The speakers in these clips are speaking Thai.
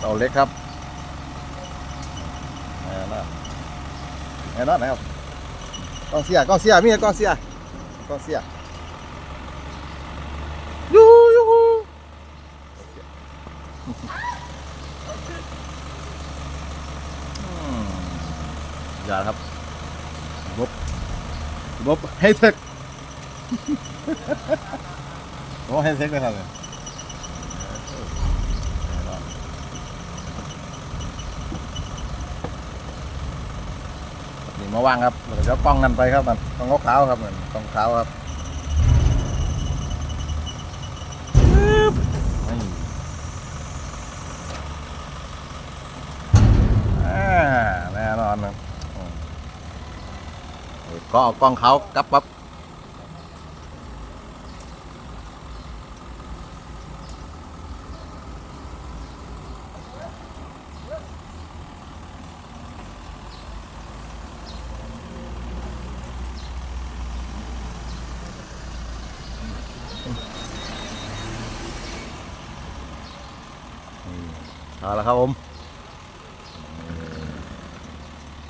เขาเล็กครับแน่นอนแน่นอนนะครับก้องเสียก้องเสียมีก้องเสียก้องเสียยูยูฮูอืมอย่าครับบบบบให้เทคโอ้ให้เทคเลยครับเนี่มาว่างครับเดี๋ยวกล้องนั่นไปครับมันกล้องขาวครับมันกล้องขาวครับแน่นอนนะก็กล้องเขากับปั๊บ เอาละครับผม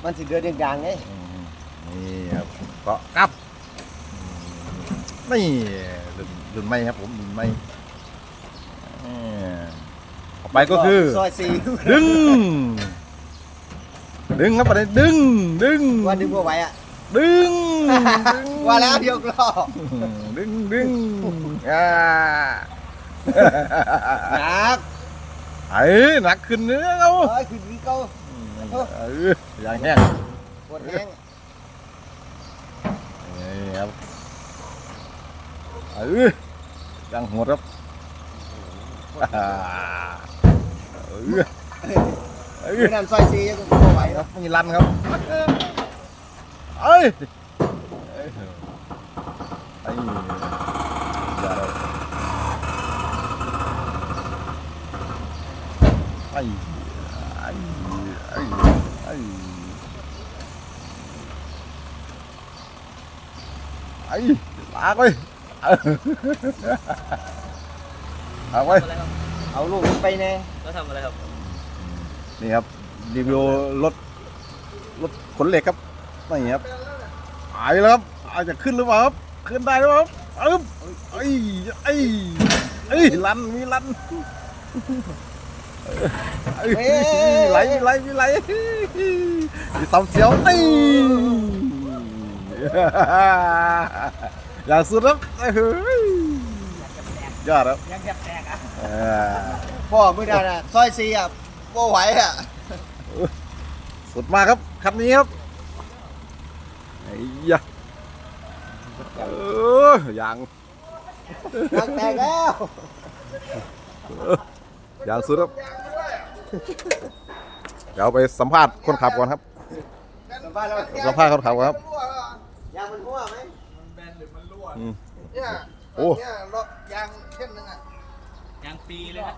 มันสิเดือดดังๆไงอืมนี่ครับก็กลับอืมนี่รุ่นรุ่นไม่ครับผมรุ่นไม่อ่าต่อไปก็คือซอยสี่ดึง ดึงครับประเด็นดึง ดึงว่าดึงบ่ไหวอะดึงดึงว่าแล้วยกล้อดึงดึงอ่าหนัก ไอ้หนักขึ้นเนื้อเอาเอ้ยคือดีเก่าเอออย่างแห้งปวดแห้งนี่ครับเออยังหัวครับอ่าเออเออคือนั่นซอยสี่ยังบ่ไหวครัแล้บวมีรันครับเอ้ยเอ้ยไอ้อย่าเลย ไอ้ไอ้ไอ้ไอ้ไอ้ลากไปเอาไปอะไรครับเอาลูกไปแน่แล้วทำอะไรครับนี่ครับรีวิวรถรถขนเหล็กครับนี่ครับหายแล้วครับอาจจะขึ้นหรือเปล่าครับขึ้นได้หรือเปล่าครับอึ๊บไอ้ไอ้ไอ้ยลันมีลัน ไหลมีไหลมีไหลมีตำเสียวไอ้ยอย่างสุดครับเฮ้ยยอดครับยังแตกอะเออพ่อมือดาน่ะซอยสี่อะบ่ไหวอะสุดมากครับคันนี้ครับไอ้ยะเอออย่างยังแตกแล้ว อย่างสุดครับเดี๋ยวไปสัมภาษณ์คนขับก่อนครับ สัมภาษณ์แล้วสัมภาษณ์คนขับก่อนครับยางมันรั่วไหมอืมเนี่ยโอ้เนี่ยรถยางเส้นหนึงอะยางปีเลยนะ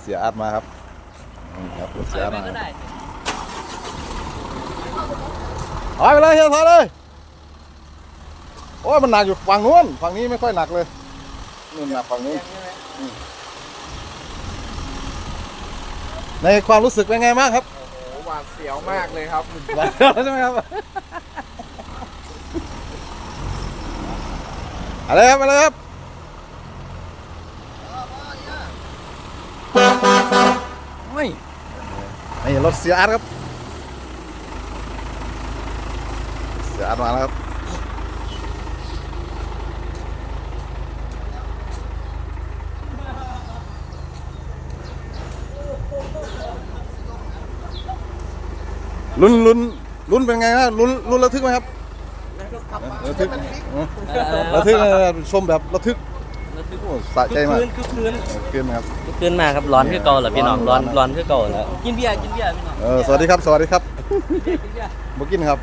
เสียอาร์ตมาครับอืมครับเสียอาร์ตไปมาก็ได้ถอยไปเลยเฮียถอยเลยโอ้ยมันหนักอยู่ฝั่งนู้นฝั่งนี้ไม่ค่อยหนักเลย นู่นหนักฝั่งนู้นในความรู้สึกเป็นไงบ้างครับโอ้หวาดเสียวมากเลยครับมาแล้วใช่ไหมครับอะไรครับอะไรครับไม่นี่รถเสียอาร์ตครับเสียอาร์ตมาแล้วครับ ลุ้นลุ้นลุ้นเป็นไงครับลุ้นลุ้นระทึกไหมครับระทึกระทึกนะชมแบบระทึกโอ้สะใจมากคือคืนขึ้นครับคือคืนมาครับร้อนคือเก่าเหรอพี่น้องร้ร้ออนนร้อนคือเก่าแล้วกินเบียร์กินเบียร์พี่น้องเออสวัสดีครับสวัสดีครับกินเบียร์บุกินครับ